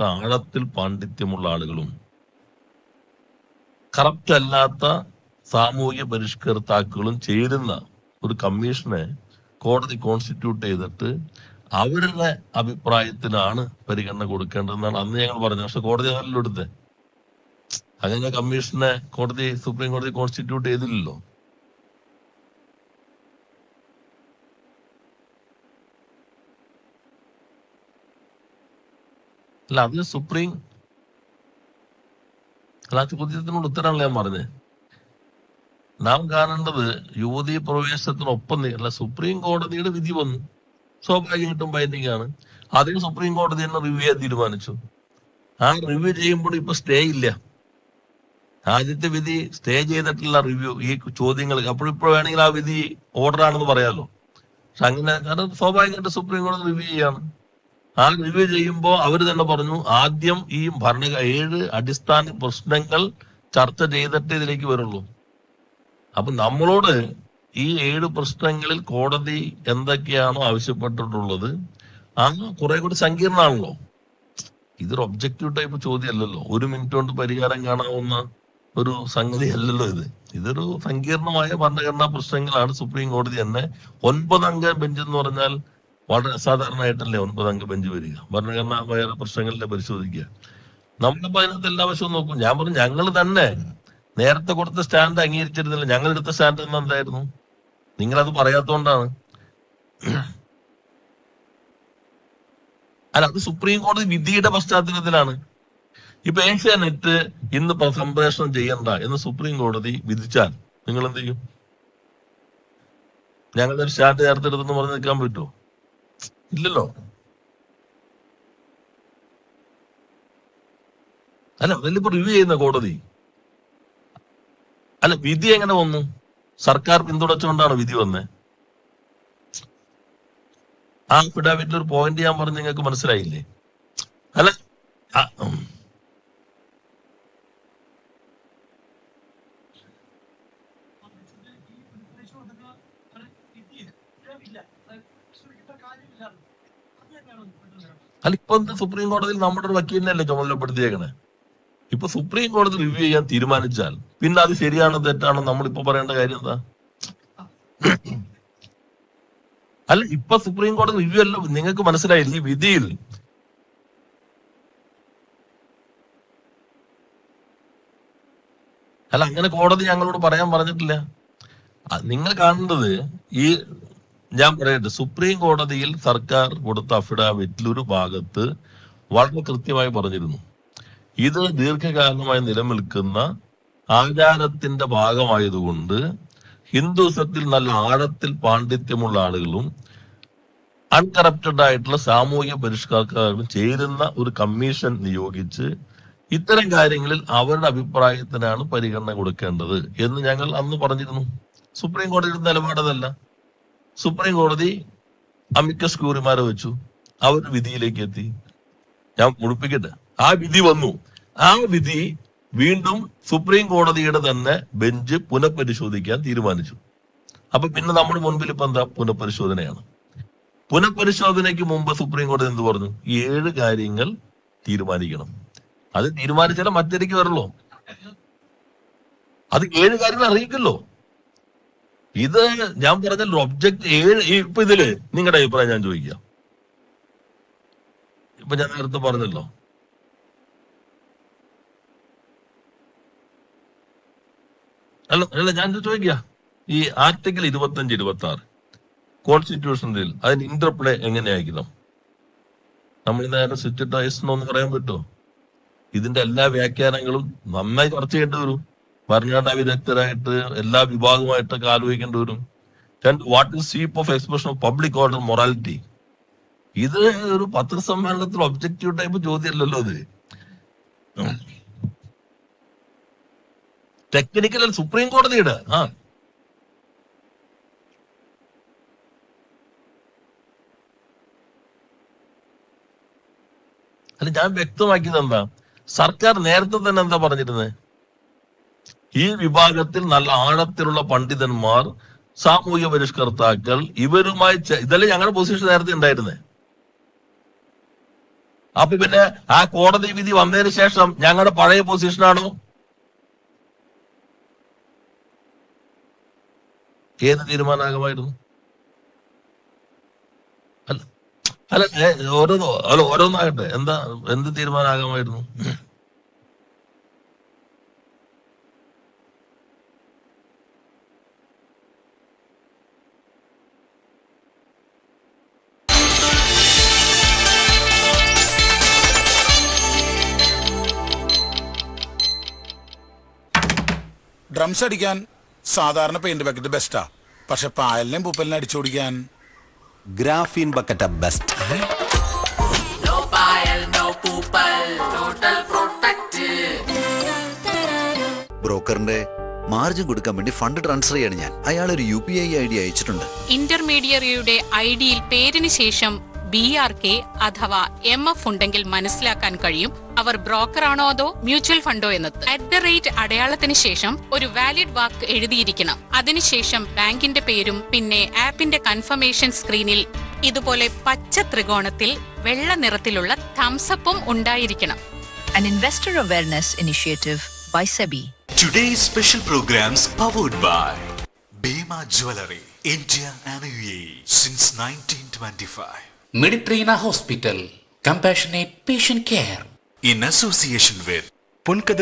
ബന്ധപ്പെട്ട ആഴത്തിൽ പാണ്ഡിത്യമുള്ള ആളുകളും കറപ്റ്റ് അല്ലാത്ത സാമൂഹിക പരിഷ്കർത്താക്കളും ചേരുന്ന ഒരു കമ്മീഷനെ കോടതി കോൺസ്റ്റിറ്റ്യൂട്ട് ചെയ്തിട്ട് അവരുടെ അഭിപ്രായത്തിനാണ് പരിഗണന കൊടുക്കേണ്ടതെന്നാണ് അന്ന് ഞങ്ങൾ പറഞ്ഞത്. പക്ഷെ കോടതി അതല്ലോ എടുത്തത്. അങ്ങനെ കമ്മീഷനെ കോടതി സുപ്രീം കോടതി കോൺസ്റ്റിറ്റ്യൂട്ട് ചെയ്തില്ലല്ലോ. അല്ല അത് സുപ്രീം അല്ല ചോദ്യത്തിനോട് ഉത്തരമാണല്ലോ ഞാൻ പറഞ്ഞത്. നാം കാണേണ്ടത് യുവതി പ്രവേശനത്തിനൊപ്പം അല്ല സുപ്രീം കോടതിയുടെ വിധി വന്നു. സ്വാഭാവികമായിട്ടും ബൈൻഡിങ് ആണ്. അതിന് സുപ്രീം കോടതി തന്നെ റിവ്യൂ ചെയ്യാൻ തീരുമാനിച്ചു. ആ റിവ്യൂ ചെയ്യുമ്പോൾ ഇപ്പൊ സ്റ്റേ ഇല്ല. ആദ്യത്തെ വിധി സ്റ്റേ ചെയ്തിട്ടുള്ള റിവ്യൂ ഈ ചോദ്യങ്ങൾ അപ്പോഴിപ്പോ വേണമെങ്കിൽ ആ വിധി ഓർഡർ ആണെന്ന് പറയാലോ. പക്ഷെ അങ്ങനെ കാരണം സ്വാഭാവികമായിട്ട് സുപ്രീം കോടതി റിവ്യൂ ചെയ്യാണ്. ആ റിവ്യൂ ചെയ്യുമ്പോൾ അവർ തന്നെ പറഞ്ഞു ആദ്യം ഈ ഭരണ ഏഴ് അടിസ്ഥാന പ്രശ്നങ്ങൾ ചർച്ച ചെയ്തിട്ട് ഇതിലേക്ക് വരുള്ളൂ. അപ്പൊ നമ്മളോട് ഈ ഏഴ് പ്രശ്നങ്ങളിൽ കോടതി എന്തൊക്കെയാണോ ആവശ്യപ്പെട്ടിട്ടുള്ളത് ആ കുറെ കൂടി സങ്കീർണമാണല്ലോ. ഇതൊരു ഒബ്ജക്റ്റീവ് ടൈപ്പ് ചോദ്യമല്ലല്ലോ. ഒരു മിനിറ്റ് കൊണ്ട് പരിഹാരം കാണാവുന്ന ഒരു സംഗതി അല്ലല്ലോ ഇത്. ഇതൊരു സങ്കീർണമായ ഭരണഘടനാ പ്രശ്നങ്ങളാണ് സുപ്രീം കോടതി തന്നെ ഒൻപതംഗ ബെഞ്ച് എന്ന് പറഞ്ഞാൽ വളരെ അസാധാരണമായിട്ടല്ലേ ഒൻപതംഗ ബെഞ്ച് വരിക? ഭരണഘടനാ വേറെ പ്രശ്നങ്ങളിലെ പരിശോധിക്കുക. നമ്മളിപ്പോ അതിനകത്ത് എല്ലാ വശവും നോക്കും. ഞാൻ പറഞ്ഞു ഞങ്ങൾ തന്നെ നേരത്തെ കൊടുത്ത സ്റ്റാൻഡ് അംഗീകരിച്ചിരുന്നില്ല. ഞങ്ങൾ എടുത്ത സ്റ്റാൻഡ് എന്ന് എന്തായിരുന്നു? അത് പറയാത്തോണ്ടാണ്. അല്ല അത് സുപ്രീം കോടതി വിധിയുടെ പശ്ചാത്തലത്തിലാണ്. ഇപ്പൊ ഏഷ്യാനെറ്റ് ഇന്ന് സംപ്രേഷണം ചെയ്യണ്ട എന്ന് സുപ്രീം കോടതി വിധിച്ചാൽ നിങ്ങൾ എന്ത് ചെയ്യും? ഞങ്ങളുടെ ഒരു സ്റ്റാൻഡ് നേരത്തെ എടുത്തെന്ന് പറഞ്ഞ് നിൽക്കാൻ പറ്റുമോ? ഇല്ലല്ലോ. അല്ല അതല്ല റിവ്യൂ ചെയ്യുന്ന കോടതി? അല്ല വിധി എങ്ങനെ വന്നു? സർക്കാർ പിന്തുണച്ചുകൊണ്ടാണ് വിധി വന്നത് ആ അഫിഡാവിറ്റിൽ ഒരു പോയിന്റ് ഞാൻ പറഞ്ഞു നിങ്ങൾക്ക് മനസ്സിലായില്ലേ? അല്ല അല്ല സുപ്രീം കോടതിയിൽ നമ്മുടെ ഒരു വക്കീലിനല്ലേ ചുമതലപ്പെടുത്തിയേക്കണേ? ഇപ്പൊ സുപ്രീം കോടതി റിവ്യൂ ചെയ്യാൻ തീരുമാനിച്ചാൽ പിന്നെ അത് ശരിയാണോ തെറ്റാണോ നമ്മൾ ഇപ്പൊ പറയേണ്ട കാര്യം എന്താ? അല്ല ഇപ്പൊ സുപ്രീം കോടതി റിവ്യൂ അല്ല നിങ്ങൾക്ക് മനസ്സിലായില്ല ഈ വിധിയിൽ? അല്ല അങ്ങനെ കോടതി ഞങ്ങളോട് പറയാൻ പറഞ്ഞിട്ടില്ല. നിങ്ങൾ കാണേണ്ടത് ഈ ഞാൻ പറയട്ടെ സുപ്രീം കോടതിയിൽ സർക്കാർ കൊടുത്ത അഫിഡാവിറ്റിൽ ഒരു ഭാഗത്ത് വളരെ കൃത്യമായി പറഞ്ഞിരുന്നു. ഇത് ദീർഘകാലമായി നിലനിൽക്കുന്ന ആചാരത്തിന്റെ ഭാഗമായതുകൊണ്ട് ഹിന്ദുസത്തിൽ നല്ല ആഴത്തിൽ പാണ്ഡിത്യമുള്ള ആളുകളും അൺകറപ്റ്റഡ് ആയിട്ടുള്ള സാമൂഹിക പരിഷ്കർക്കാരും ചേരുന്ന ഒരു കമ്മീഷൻ നിയോഗിച്ച് ഇത്തരം കാര്യങ്ങളിൽ അവരുടെ അഭിപ്രായത്തിനാണ് പരിഗണന കൊടുക്കേണ്ടത് എന്ന് ഞങ്ങൾ അന്ന് പറഞ്ഞിരുന്നു. സുപ്രീം കോടതിയുടെ നിലപാടതല്ല സുപ്രീം കോടതി അമിക്കസ് ക്യൂറിമാരെ വെച്ചു. അവർ വിധിയിലേക്ക് എത്തി. ഞാൻ മുടിപ്പിക്കട്ടെ. ആ വിധി വന്നു. ആ വിധി വീണ്ടും സുപ്രീം കോടതിയുടെ തന്നെ ബെഞ്ച് പുനഃപരിശോധിക്കാൻ തീരുമാനിച്ചു. അപ്പൊ പിന്നെ നമ്മുടെ മുൻപിൽ ഇപ്പൊ എന്താ? പുനഃപരിശോധനയാണ്. പുനഃപരിശോധനയ്ക്ക് മുമ്പ് സുപ്രീം കോടതി എന്ത് പറഞ്ഞു? ഏഴ് കാര്യങ്ങൾ തീരുമാനിക്കണം. അത് തീരുമാനിച്ചാലേ മറ്റേക്ക് വരുള്ളൂ അത് ഏഴ് കാര്യങ്ങൾ അറിയിക്കല്ലോ. ഇത് ഞാൻ പറഞ്ഞല്ലോ ഒബ്ജക്ട് ഏഴ് ഇപ്പൊ ഇതിൽ നിങ്ങളുടെ അഭിപ്രായം ഞാൻ ചോദിക്കാം. ഇപ്പൊ ഞാൻ നേരത്തെ പറഞ്ഞല്ലോ. അല്ല അല്ല ഞാൻ ചോദിക്കുക ഈ ആർട്ടിക്കിൾ ഇരുപത്തഞ്ച് ഇരുപത്തി ആറ് കോൺസ്റ്റിറ്റ്യൂഷനിൽ അതിന് ഇന്റർപ്ലേ എങ്ങനെയായിരിക്കണം? നമ്മൾ നേരെ സിറ്റ് ടൈസ് എന്ന് പറയാൻ പറ്റുമോ ഇതിന്റെ എല്ലാ വ്യാഖ്യാനങ്ങളും നന്നായി ചർച്ച ചെയ്യേണ്ടി വരും. ഭരണഘടനാ വിദഗ്ധരായിട്ട് എല്ലാ വിഭാഗവുമായിട്ടൊക്കെ ആലോചിക്കേണ്ടി വരും. What is sweep of expression of public order morality ഇത് ഒരു പത്രസമ്മേളനത്തിൽ ഒബ്ജക്റ്റീവ് ടൈപ്പ് ചോദ്യമല്ലല്ലോ ഇത്. ടെക്നിക്കൽ സുപ്രീം കോടതിയുടെ ആ. അല്ല ഞാൻ വ്യക്തമാക്കിയത് എന്താ? സർക്കാർ നേരത്തെ തന്നെ എന്താ പറഞ്ഞിരുന്നത് ഈ വിഭാഗത്തിൽ നല്ല ആഴത്തിലുള്ള പണ്ഡിതന്മാർ സാമൂഹ്യ പരിഷ്കർത്താക്കൾ ഇവരുമായി ഇതല്ലേ ഞങ്ങളുടെ പൊസിഷൻ നേരത്തെ ഉണ്ടായിരുന്നേ? അപ്പൊ പിന്നെ ആ കോടതി വിധി വന്നതിന് ശേഷം ഞങ്ങളുടെ പഴയ പൊസിഷനാണോ ഏത് തീരുമാനമാകുമായിരുന്നു അല്ല അല്ല ഓരോന്നോ അല്ല ഓരോന്നാകട്ടെ. എന്താ എന്ത് തീരുമാനമാകാമായിരുന്നു ഡ്രംസ് അടിക്കാൻ സാധാരണ പെയിന്റ് ബക്കറ്റ് ബെസ്റ്റാ പക്ഷെ പായലിനെയും പൂപ്പലിനെ അടിച്ചോടിക്കാൻ ഗ്രാഫീൻ ബക്കറ്റ് ബെസ്റ്റ്. ബ്രോക്കറിന്റെ മാർജിൻ കൊടുക്കാൻ വേണ്ടി ഫണ്ട് ട്രാൻസ്ഫർ ചെയ്യാണ് ഞാൻ. അയാൾ ഒരു U P I I D അയച്ചിട്ടുണ്ട്. ഇന്റർമീഡിയറിയുടെ ഐ ഡിയിൽ പേരിന് ശേഷം ബി ആർ കെ അഥവാ എം എഫ് ഉണ്ടെങ്കിൽ മനസ്സിലാക്കാൻ കഴിയും അവർ ബ്രോക്കറാണോ അതോ മ്യൂച്വൽ ഫണ്ടോ എന്നത് അറ്റ് ദ റേറ്റ് അടയാളത്തിന് ശേഷം ഒരു വാലിഡ് വാക്ക് എഴുതിയിരിക്കണം അതിനുശേഷം ബാങ്കിന്റെ പേരും പിന്നെ ആപ്പിന്റെ കൺഫർമേഷൻ സ്ക്രീനിൽ ഇതുപോലെ പച്ച ത്രികോണത്തിൽ വെള്ള നിറത്തിലുള്ള തംസപ്പും ഉണ്ടായിരിക്കണം an investor awareness initiative by SEBI. Today's special programs powered by Bema Jewelry, India and UAE since 1925. Mediterranean Hospital. Compassionate patient care. In association with Ponkathir